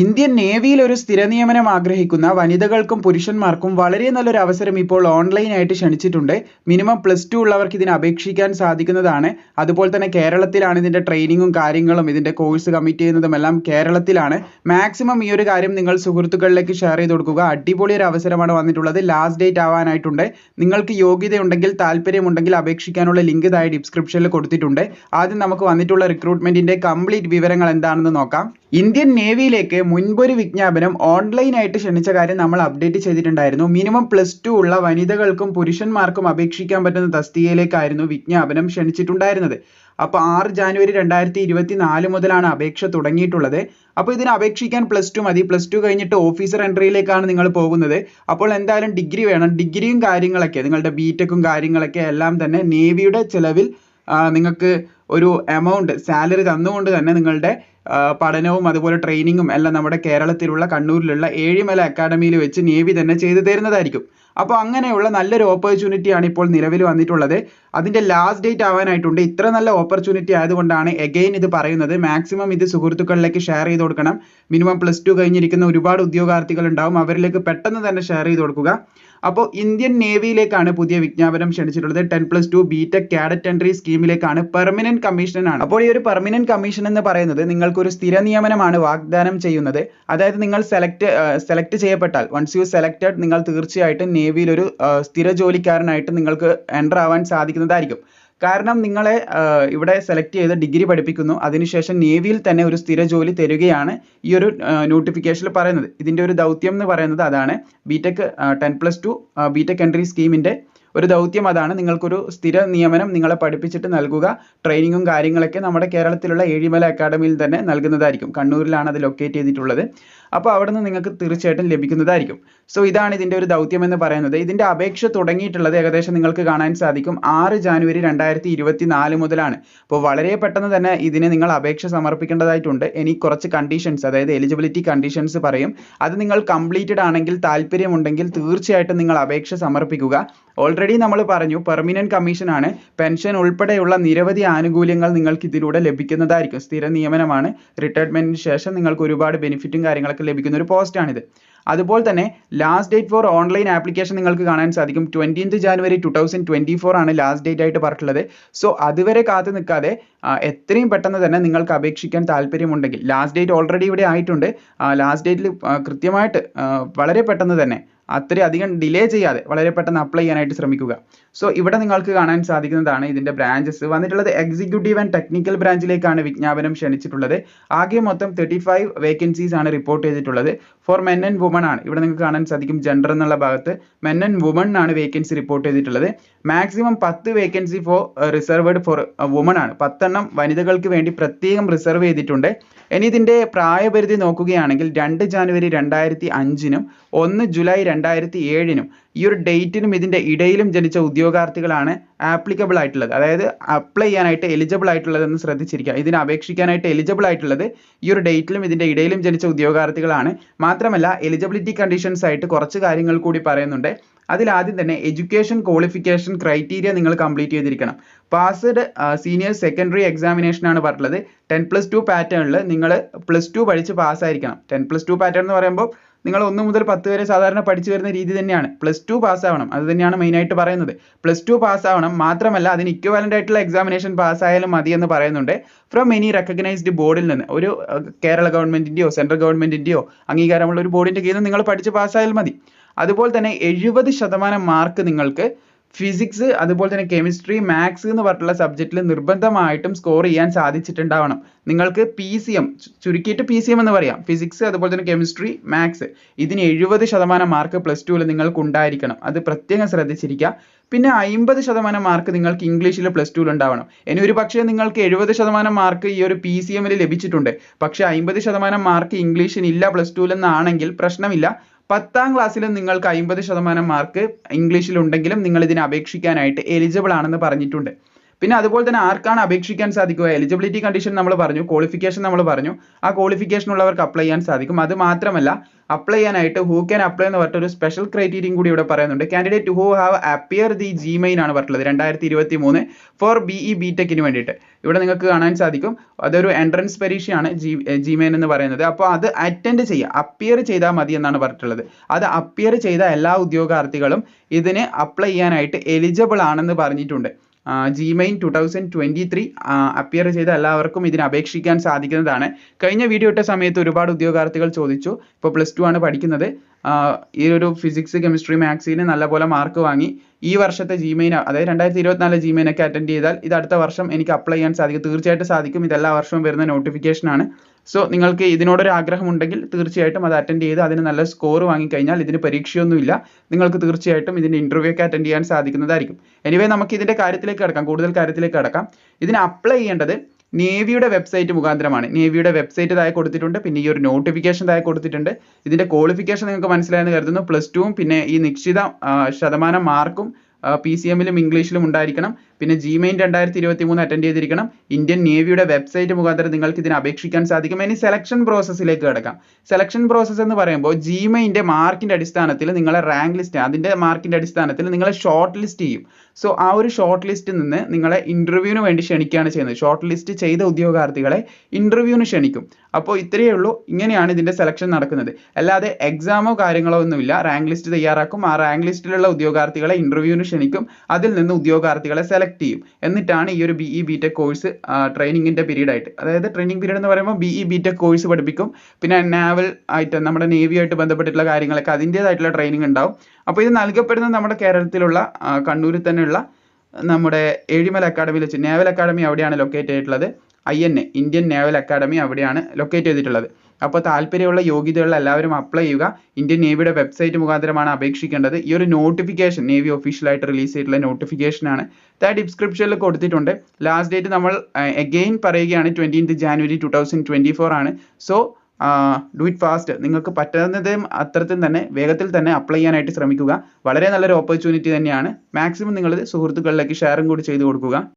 Indian നേവിയിൽ ഒരു സ്ഥിര നിയമനം ആഗ്രഹിക്കുന്ന വനിതകൾക്കും പുരുഷന്മാർക്കും വളരെ നല്ലൊരു അവസരം ഇപ്പോൾ ഓൺലൈനായിട്ട് ക്ഷണിച്ചിട്ടുണ്ട്. മിനിമം പ്ലസ് ടു ഉള്ളവർക്ക് ഇതിന് അപേക്ഷിക്കാൻ സാധിക്കുന്നതാണ്. അതുപോലെ തന്നെ കേരളത്തിലാണ് ഇതിന്റെ ട്രെയിനിങ്ങും കാര്യങ്ങളും ഇതിന്റെ കോഴ്സ് കമ്മിറ്റ് ചെയ്യുന്നതും എല്ലാം കേരളത്തിലാണ്. മാക്സിമം ഈ ഒരു കാര്യം നിങ്ങൾ സുഹൃത്തുക്കളിലേക്ക് ഷെയർ ചെയ്ത് കൊടുക്കുക. അടിപൊളി ഒരു അവസരമാണ് വന്നിട്ടുള്ളത്. ലാസ്റ്റ് ഡേറ്റ് ആവാനായിട്ടുണ്ട്. നിങ്ങൾക്ക് യോഗ്യതയുണ്ടെങ്കിൽ താല്പര്യമുണ്ടെങ്കിൽ അപേക്ഷിക്കാനുള്ള ലിങ്ക് താഴെ ഡിസ്ക്രിപ്ഷനിൽ കൊടുത്തിട്ടുണ്ട്. ആദ്യം നമുക്ക് വന്നിട്ടുള്ള റിക്രൂട്ട്മെന്റിന്റെ കംപ്ലീറ്റ് വിവരങ്ങൾ എന്താണെന്ന് നോക്കാം. ഇന്ത്യൻ നേവിയിലേക്ക് മുൻപൊരു വിജ്ഞാപനം ഓൺലൈനായിട്ട് ക്ഷണിച്ച കാര്യം നമ്മൾ അപ്ഡേറ്റ് ചെയ്തിട്ടുണ്ടായിരുന്നു. മിനിമം പ്ലസ് ടു ഉള്ള വനിതകൾക്കും പുരുഷന്മാർക്കും അപേക്ഷിക്കാൻ പറ്റുന്ന തസ്തികയിലേക്കായിരുന്നു വിജ്ഞാപനം ക്ഷണിച്ചിട്ടുണ്ടായിരുന്നത്. അപ്പോൾ ആറ് ജാനുവരി രണ്ടായിരത്തി ഇരുപത്തി നാല് മുതലാണ് അപേക്ഷ തുടങ്ങിയിട്ടുള്ളത്. അപ്പോൾ ഇതിന് അപേക്ഷിക്കാൻ പ്ലസ് ടു മതി. പ്ലസ് ടു കഴിഞ്ഞിട്ട് ഓഫീസർ എൻട്രിയിലേക്കാണ് നിങ്ങൾ പോകുന്നത്. അപ്പോൾ എന്തായാലും ഡിഗ്രി വേണം. ഡിഗ്രിയും കാര്യങ്ങളൊക്കെ നിങ്ങളുടെ ബിടെക്കും കാര്യങ്ങളൊക്കെ എല്ലാം തന്നെ നേവിയുടെ ചിലവിൽ നിങ്ങൾക്ക് ഒരു എമൗണ്ട് സാലറി തന്നുകൊണ്ട് തന്നെ നിങ്ങളുടെ പഠനവും അതുപോലെ ട്രെയിനിങ്ങും എല്ലാം നമ്മുടെ കേരളത്തിലുള്ള കണ്ണൂരിലുള്ള ഏഴിമല അക്കാഡമിയിൽ വെച്ച് നേവി തന്നെ ചെയ്തു തരുന്നതായിരിക്കും. അപ്പോൾ അങ്ങനെയുള്ള നല്ലൊരു ആണ് ഇപ്പോൾ നിലവിൽ വന്നിട്ടുള്ളത്. അതിന്റെ ലാസ്റ്റ് ഡേറ്റ് ആവാനായിട്ടുണ്ട്. ഇത്ര നല്ല ഓപ്പർച്യൂണിറ്റി ആയതുകൊണ്ടാണ് എഗെയിൻ ഇത് പറയുന്നത്. മാക്സിമം ഇത് സുഹൃത്തുക്കളിലേക്ക് ഷെയർ ചെയ്ത് കൊടുക്കണം. മിനിമം പ്ലസ് ടു കഴിഞ്ഞിരിക്കുന്ന ഒരുപാട് ഉദ്യോഗാർത്ഥികൾ ഉണ്ടാവും. അവരിലേക്ക് പെട്ടെന്ന് തന്നെ ഷെയർ ചെയ്ത് കൊടുക്കുക. അപ്പോൾ ഇന്ത്യൻ നേവിയിലേക്കാണ് പുതിയ വിജ്ഞാപനം ക്ഷണിച്ചിട്ടുള്ളത്. Ten plus two B Tech cadet entry സ്കീമിലേക്കാണ് permanent കമ്മീഷനാണ് അപ്പോൾ ഈ ഒരു പെർമനന്റ് കമ്മീഷൻ എന്ന് പറയുന്നത് നിങ്ങൾക്ക് ഒരു സ്ഥിര നിയമനമാണ് വാഗ്ദാനം ചെയ്യുന്നത്. അതായത് നിങ്ങൾ സെലക്ട് സെലക്ട് ചെയ്യപ്പെട്ടാൽ വൺസ് യു സെലക്റ്റഡ് നിങ്ങൾ തീർച്ചയായിട്ടും നേവിയിൽ ഒരു സ്ഥിര ജോലിക്കാരനായിട്ട് നിങ്ങൾക്ക് എന്റർ ആവാൻ സാധിക്കുന്നതായിരിക്കും. കാരണം നിങ്ങളെ ഇവിടെ സെലക്ട് ചെയ്ത് ഡിഗ്രി പഠിപ്പിക്കുന്നു. അതിനുശേഷം നേവിയിൽ തന്നെ ഒരു സ്ഥിര ജോലി തരികയാണ് ഈ ഒരു നോട്ടിഫിക്കേഷനിൽ പറയുന്നത്. ഇതിന്റെ ഒരു ദൗത്യം എന്ന് പറയുന്നത് അതാണ്. B tech ten plus two B tech entry സ്കീമിന്റെ ഒരു ദൗത്യം അതാണ്. നിങ്ങൾക്കൊരു സ്ഥിര നിയമനം നിങ്ങളെ പഠിപ്പിച്ചിട്ട് നൽകുക. ട്രെയിനിങ്ങും കാര്യങ്ങളൊക്കെ നമ്മുടെ കേരളത്തിലുള്ള ഏഴിമല അക്കാഡമിയിൽ തന്നെ നൽകുന്നതായിരിക്കും. കണ്ണൂരിലാണ് അത് ലൊക്കേറ്റ് ചെയ്തിട്ടുള്ളത്. അപ്പോൾ അവിടെ നിന്ന് നിങ്ങൾക്ക് തീർച്ചയായിട്ടും ലഭിക്കുന്നതായിരിക്കും. സോ ഇതാണ് ഇതിന്റെ ഒരു ദൗത്യം എന്ന് പറയുന്നത്. ഇതിന്റെ അപേക്ഷ തുടങ്ങിയിട്ടുള്ളത് ഏകദേശം നിങ്ങൾക്ക് കാണാൻ സാധിക്കും. ആറ് ജാനുവരി രണ്ടായിരത്തി ഇരുപത്തി നാല് മുതലാണ്. അപ്പോൾ വളരെ പെട്ടെന്ന് തന്നെ ഇതിന് നിങ്ങൾ അപേക്ഷ സമർപ്പിക്കേണ്ടതായിട്ടുണ്ട്. ഇനി കുറച്ച് കണ്ടീഷൻസ് അതായത് എലിജിബിലിറ്റി കണ്ടീഷൻസ് പറയും. അത് നിങ്ങൾ കംപ്ലീറ്റഡ് ആണെങ്കിൽ താല്പര്യമുണ്ടെങ്കിൽ തീർച്ചയായിട്ടും നിങ്ങൾ അപേക്ഷ സമർപ്പിക്കുക. ഓൾറെഡി നമ്മൾ പറഞ്ഞു പെർമനന്റ് കമ്മീഷനാണ് പെൻഷൻ ഉൾപ്പെടെയുള്ള നിരവധി ആനുകൂല്യങ്ങൾ നിങ്ങൾക്ക് ഇതിലൂടെ ലഭിക്കുന്നതായിരിക്കും. സ്ഥിര നിയമനമാണ്. റിട്ടയർമെന്റിന് ശേഷം നിങ്ങൾക്ക് ഒരുപാട് ബെനിഫിറ്റും കാര്യങ്ങളൊക്കെ ലഭിക്കുന്ന ഒരു പോസ്റ്റാണിത് അതുപോലെ തന്നെ last date for online application നിങ്ങൾക്ക് കാണാൻ സാധിക്കും. Twentieth January two thousand twenty four ആണ് ലാസ്റ്റ് ഡേറ്റ് ആയിട്ട് പറഞ്ഞിട്ടുള്ളത്. സോ അതുവരെ കാത്തു നിൽക്കാതെ എത്രയും പെട്ടെന്ന് തന്നെ നിങ്ങൾക്ക് അപേക്ഷിക്കാൻ താല്പര്യമുണ്ടെങ്കിൽ ലാസ്റ്റ് ഡേറ്റ് ഓൾറെഡി ഇവിടെ ആയിട്ടുണ്ട്. ലാസ്റ്റ് ഡേറ്റിൽ കൃത്യമായിട്ട് വളരെ പെട്ടെന്ന് തന്നെ അത്രയും അധികം ഡിലേ ചെയ്യാതെ വളരെ പെട്ടെന്ന് അപ്ലൈ ചെയ്യാനായിട്ട് ശ്രമിക്കുക. സോ ഇവിടെ നിങ്ങൾക്ക് കാണാൻ സാധിക്കുന്നതാണ് ഇതിന്റെ ബ്രാഞ്ചസ് വന്നിട്ടുള്ളത് എക്സിക്യൂട്ടീവ് ആൻഡ് ടെക്നിക്കൽ ബ്രാഞ്ചിലേക്കാണ് വിജ്ഞാപനം ക്ഷണിച്ചിട്ടുള്ളത്. ആകെ മൊത്തം തേർട്ടി ഫൈവ് വേക്കൻസീസ് ആണ് റിപ്പോർട്ട് ചെയ്തിട്ടുള്ളത്. ഫോർ മെൻ ആൻഡ് വുമൺ ആണ്. ഇവിടെ നിങ്ങൾക്ക് കാണാൻ സാധിക്കും ജെൻഡർ എന്നുള്ള ഭാഗത്ത് മെൻ ആൻഡ് വുമൺ ആണ് വേക്കൻസി റിപ്പോർട്ട് ചെയ്തിട്ടുള്ളത്. മാക്സിമം പത്ത് vacancy for reserved for women ആണ്. പത്തെണ്ണം വനിതകൾക്ക് വേണ്ടി പ്രത്യേകം റിസർവ് ചെയ്തിട്ടുണ്ട്. ഇനി ഇതിന്റെ പ്രായപരിധി നോക്കുകയാണെങ്കിൽ രണ്ട് ജാനുവരി രണ്ടായിരത്തി അഞ്ചിനും ഒന്ന് ജൂലൈ രണ്ടായിരത്തി ഏഴിനും ഈ ഒരു ഡേറ്റിനും ഇതിന്റെ ഇടയിലും ജനിച്ച ഉദ്യോഗാർത്ഥികളാണ് ആപ്ലിക്കബിൾ ആയിട്ടുള്ളത്. അതായത് അപ്ലൈ ചെയ്യാനായിട്ട് എലിജിബിൾ ആയിട്ടുള്ളതെന്ന് ശ്രദ്ധിച്ചിരിക്കുക. ഇതിന് അപേക്ഷിക്കാനായിട്ട് എലിജിബിൾ ആയിട്ടുള്ളത് ഈ ഒരു ഡേറ്റിലും ഇതിന്റെ ഇടയിലും ജനിച്ച ഉദ്യോഗാർത്ഥികളാണ്. മാത്രമല്ല എലിജിബിലിറ്റി കണ്ടീഷൻസ് ആയിട്ട് കുറച്ച് കാര്യങ്ങൾ കൂടി പറയുന്നുണ്ട്. അതിൽ ആദ്യം തന്നെ എഡ്യൂക്കേഷൻ ക്വാളിഫിക്കേഷൻ ക്രൈറ്റീരിയ നിങ്ങൾ കംപ്ലീറ്റ് ചെയ്തിരിക്കണം. പാസ്ഡ് സീനിയർ സെക്കൻഡറി എക്സാമിനേഷൻ ആണ് പറഞ്ഞിട്ടുള്ളത്. ടെൻ പ്ലസ് ടു പാറ്റേണിൽ നിങ്ങൾ പ്ലസ് ടു പഠിച്ച് പാസ്സായിരിക്കണം ടെൻ പ്ലസ് ടു പാറ്റേൺ എന്ന് പറയുമ്പോൾ നിങ്ങൾ ഒന്ന് മുതൽ പത്ത് വരെ സാധാരണ പഠിച്ചു വരുന്ന രീതി തന്നെയാണ്. പ്ലസ് ടു പാസ്സാവണം. അത് തന്നെയാണ് മെയിനായിട്ട് പറയുന്നത്. പ്ലസ് ടു പാസ്സാവണം മാത്രമല്ല അതിന് ഇക്വലന്റ് ആയിട്ടുള്ള എക്സാമിനേഷൻ പാസ്സായാലും മതി എന്ന് പറയുന്നുണ്ട് ഫ്രം എനി റെക്കഗ്നൈസ്ഡ് ബോർഡിൽ നിന്ന്. ഒരു കേരള ഗവൺമെന്റിന്റെയോ സെൻട്രൽ ഗവൺമെന്റിന്റെയോ അംഗീകാരമുള്ള ഒരു ബോർഡിന്റെ കീഴിൽ നിങ്ങൾ പഠിച്ച് പാസ്സായാൽ മതി. അതുപോലെ തന്നെ എഴുപത് ശതമാനം മാർക്ക് നിങ്ങൾക്ക് ഫിസിക്സ് അതുപോലെ തന്നെ കെമിസ്ട്രി മാത്സ് എന്ന് പറഞ്ഞിട്ടുള്ള സബ്ജക്റ്റിൽ നിർബന്ധമായിട്ടും സ്കോർ ചെയ്യാൻ സാധിച്ചിട്ടുണ്ടാവണം. നിങ്ങൾക്ക് പി സി എം ചുരുക്കിയിട്ട് പി സി എം എന്ന് പറയാം. ഫിസിക്സ് അതുപോലെ തന്നെ കെമിസ്ട്രി മാത്സ് ഇതിന് എഴുപത് ശതമാനം മാർക്ക് പ്ലസ് ടുവിൽ നിങ്ങൾക്ക് ഉണ്ടായിരിക്കണം. അത് പ്രത്യേകം ശ്രദ്ധിച്ചിരിക്കുക. പിന്നെ അമ്പത് ശതമാനം മാർക്ക് നിങ്ങൾക്ക് ഇംഗ്ലീഷിൽ പ്ലസ് ടുവിൽ ഉണ്ടാവണം. ഇനി ഒരു പക്ഷേ നിങ്ങൾക്ക് എഴുപത് ശതമാനം മാർക്ക് ഈ ഒരു പി സി എമ്മിൽ ലഭിച്ചിട്ടുണ്ട്. പക്ഷേ അമ്പത് ശതമാനം മാർക്ക് ഇംഗ്ലീഷിന് ഇല്ല പ്ലസ് ടുവിൽ എന്നാണെങ്കിൽ പ്രശ്നമില്ല. പത്താം ക്ലാസ്സിൽ നിങ്ങൾക്ക് അമ്പത് ശതമാനം മാർക്ക് ഇംഗ്ലീഷിൽ ഉണ്ടെങ്കിലും നിങ്ങൾ ഇതിന് അപേക്ഷിക്കാനായിട്ട് എലിജിബിൾ ആണെന്ന് പറഞ്ഞിട്ടുണ്ട്. പിന്നെ അതുപോലെ തന്നെ ആർക്കാണ് അപേക്ഷിക്കാൻ സാധിക്കുക? എലിജിബിലിറ്റി കണ്ടീഷൻ നമ്മൾ പറഞ്ഞു ക്വാളിഫിക്കേഷൻ നമ്മൾ പറഞ്ഞു. ആ ക്വാളിഫിക്കേഷൻ ഉള്ളവർക്ക് അപ്ലൈ ചെയ്യാൻ സാധിക്കും. അത് മാത്രമല്ല അപ്ലൈ ചെയ്യാനായിട്ട് ഹൂ ക്യാൻ അപ്ലൈ എന്ന് പറഞ്ഞിട്ട് ഒരു സ്പെഷ്യൽ ക്രൈറ്റീരിയയും കൂടി ഇവിടെ പറയുന്നുണ്ട്. Candidate who have appear the JEE Main ആണ് പറഞ്ഞിട്ടുള്ളത് രണ്ടായിരത്തി ഇരുപത്തി മൂന്ന് ഫോർ ബി ഇ ബി ടെക്കിന് വേണ്ടിയിട്ട്. ഇവിടെ നിങ്ങൾക്ക് കാണാൻ സാധിക്കും. അതൊരു എൻട്രൻസ് പരീക്ഷയാണ് ജി ജിമെയിൻ എന്ന് പറയുന്നത്. അപ്പോൾ അത് അറ്റൻഡ് ചെയ്യുക അപ്പിയർ ചെയ്താൽ മതി എന്നാണ് പറഞ്ഞിട്ടുള്ളത്. അത് അപ്പിയർ ചെയ്ത എല്ലാ ഉദ്യോഗാർത്ഥികളും ഇതിന് അപ്ലൈ ചെയ്യാനായിട്ട് എലിജിബിൾ ആണെന്ന് പറഞ്ഞിട്ടുണ്ട്. JEE Main two thousand twenty three appear ചെയ്ത എല്ലാവർക്കും ഇതിന് അപേക്ഷിക്കാൻ സാധിക്കുന്നതാണ്. കഴിഞ്ഞ വീഡിയോ ഇട്ട സമയത്ത് ഒരുപാട് ഉദ്യോഗാർത്ഥികൾ ചോദിച്ചു. ഇപ്പോൾ പ്ലസ് ടു ആണ് പഠിക്കുന്നത്. ഈ ഒരു ഫിസിക്സ് കെമിസ്ട്രി മാത്സിന് നല്ലപോലെ മാർക്ക് വാങ്ങി. ഈ വർഷത്തെ ജിമെയിൻ അതായത് രണ്ടായിരത്തി ഇരുപത്തിനാല് ജിമെയിനൊക്കെ അറ്റൻഡ് ചെയ്താൽ ഇത് അടുത്ത വർഷം എനിക്ക് അപ്ലൈ ചെയ്യാൻ സാധിക്കും. തീർച്ചയായിട്ടും സാധിക്കും. ഇത് എല്ലാ വർഷവും വരുന്ന നോട്ടിഫിക്കേഷൻ ആണ്. സോ നിങ്ങൾക്ക് ഇതിനോടൊരു ആഗ്രഹം ഉണ്ടെങ്കിൽ തീർച്ചയായിട്ടും അത് അറ്റൻഡ് ചെയ്ത് അതിന് നല്ല സ്കോർ വാങ്ങിക്കഴിഞ്ഞാൽ ഇതിന് പരീക്ഷയൊന്നുമില്ല. നിങ്ങൾക്ക് തീർച്ചയായിട്ടും ഇതിന്റെ ഇന്റർവ്യൂ ഒക്കെ അറ്റൻഡ് ചെയ്യാൻ സാധിക്കുന്നതായിരിക്കും. എനിവേ നമുക്ക് ഇതിന്റെ കാര്യത്തിലേക്ക് കടക്കാം. കൂടുതൽ കാര്യത്തിലേക്ക് കടക്കാം. ഇതിന് അപ്ലൈ ചെയ്യേണ്ടത് നേവിയുടെ വെബ്സൈറ്റ് മുഖാന്തരമാണ്. നേവിയുടെ വെബ്സൈറ്റ് താഴെ കൊടുത്തിട്ടുണ്ട്. പിന്നെ ഈ ഒരു നോട്ടിഫിക്കേഷൻ താഴെ കൊടുത്തിട്ടുണ്ട്. ഇതിന്റെ ക്വാളിഫിക്കേഷൻ നിങ്ങൾക്ക് മനസ്സിലായെന്ന് കരുതുന്നു. പ്ലസ് ടുവും പിന്നെ ഈ നിശ്ചിത ശതമാനം മാർക്കും പി സി എമ്മിലും ഇംഗ്ലീഷിലും ഉണ്ടായിരിക്കണം. പിന്നെ ജിമെയിൻ രണ്ടായിരത്തി ഇരുപത്തി മൂന്ന് അറ്റൻഡ് ചെയ്തിരിക്കണം ഇന്ത്യൻ നേവിയുടെ വെബ്സൈറ്റ് മുഖാന്തരം നിങ്ങൾക്ക് ഇതിന് അപേക്ഷിക്കാൻ സാധിക്കും. ഇനി സെലക്ഷൻ പ്രോസസ്സിലേക്ക് കിടക്കാം. സെലക്ഷൻ പ്രോസസ്സ് എന്ന് പറയുമ്പോൾ ജിമെയിന്റെ മാർക്കിന്റെ അടിസ്ഥാനത്തിൽ നിങ്ങളെ റാങ്ക് ലിസ്റ്റ് അതിന്റെ മാർക്കിന്റെ അടിസ്ഥാനത്തിൽ നിങ്ങളെ ഷോർട്ട് ലിസ്റ്റ് ചെയ്യും. സോ ആ ഒരു ഷോർട്ട് ലിസ്റ്റിൽ നിന്ന് നിങ്ങളെ ഇന്റർവ്യൂവിന് വേണ്ടി ക്ഷണിക്കുകയാണ് ചെയ്യുന്നത്. ഷോർട്ട് ലിസ്റ്റ് ചെയ്ത ഉദ്യോഗാർത്ഥികളെ ഇന്റർവ്യൂവിന് ക്ഷണിക്കും. അപ്പോൾ ഇത്രയേ ഉള്ളൂ. ഇങ്ങനെയാണ് ഇതിന്റെ സെലക്ഷൻ നടക്കുന്നത്. അല്ലാതെ എക്സാമോ കാര്യങ്ങളോ ഒന്നുമില്ല. റാങ്ക് ലിസ്റ്റ് തയ്യാറാക്കും. ആ റാങ്ക് ലിസ്റ്റിലുള്ള ഉദ്യോഗാർത്ഥികളെ ഇന്റർവ്യൂവിന് ക്ഷണിക്കും. അതിൽ നിന്ന് ഉദ്യോഗാർത്ഥികളെ സെലക്ട് ചെയ്യും. എന്നിട്ടാണ് ഈ ഒരു B E B tech course ട്രെയിനിങ്ങിന്റെ പീരീഡായിട്ട് അതായത് ട്രെയിനിങ് പീരീഡ് എന്ന് പറയുമ്പോൾ B E B tech course പഠിപ്പിക്കും. പിന്നെ നാവൽ ആയിട്ട് നമ്മുടെ നേവിയായിട്ട് ബന്ധപ്പെട്ടിട്ടുള്ള കാര്യങ്ങളൊക്കെ അതിന്റേതായിട്ടുള്ള ട്രെയിനിങ് ഉണ്ടാവും. അപ്പോൾ ഇത് നൽകപ്പെടുന്നത് നമ്മുടെ കേരളത്തിലുള്ള കണ്ണൂരിൽ തന്നെയുള്ള നമ്മുടെ ഏഴിമല അക്കാഡമിയിൽ വെച്ച് നേവൽ അക്കാഡമി അവിടെയാണ് ലൊക്കേറ്റ് ചെയ്തിട്ടുള്ളത്. I N A Indian naval academy അവിടെയാണ് ലൊക്കേറ്റ് ചെയ്തിട്ടുള്ളത്. അപ്പോൾ താല്പര്യമുള്ള യോഗ്യതയുള്ള എല്ലാവരും അപ്ലൈ ചെയ്യുക. ഇന്ത്യൻ നേവിയുടെ വെബ്സൈറ്റ് മുഖാന്തരമാണ് അപേക്ഷിക്കേണ്ടത്. ഈ ഒരു നോട്ടിഫിക്കേഷൻ നേവി ഒഫീഷ്യലായിട്ട് റിലീസ് ചെയ്തിട്ടുള്ള നോട്ടിഫിക്കേഷനാണ് താഴെ ഡിസ്ക്രിപ്ഷനിൽ കൊടുത്തിട്ടുണ്ട്. ലാസ്റ്റ് ഡേറ്റ് നമ്മൾ എഗെയിൻ പറയുകയാണ് twentieth January two thousand twenty four ആണ് സോ ഡു ഇറ്റ് ഫാസ്റ്റ് നിങ്ങൾക്ക് പറ്റുന്നതും അത്രത്തിൽ തന്നെ വേഗത്തിൽ തന്നെ അപ്ലൈ ചെയ്യാനായിട്ട് ശ്രമിക്കുക. വളരെ നല്ലൊരു ഓപ്പർച്യൂണിറ്റി തന്നെയാണ്. മാക്സിമം നിങ്ങൾ സുഹൃത്തുക്കളിലേക്ക് ഷെയറും കൂടി ചെയ്തു കൊടുക്കുക.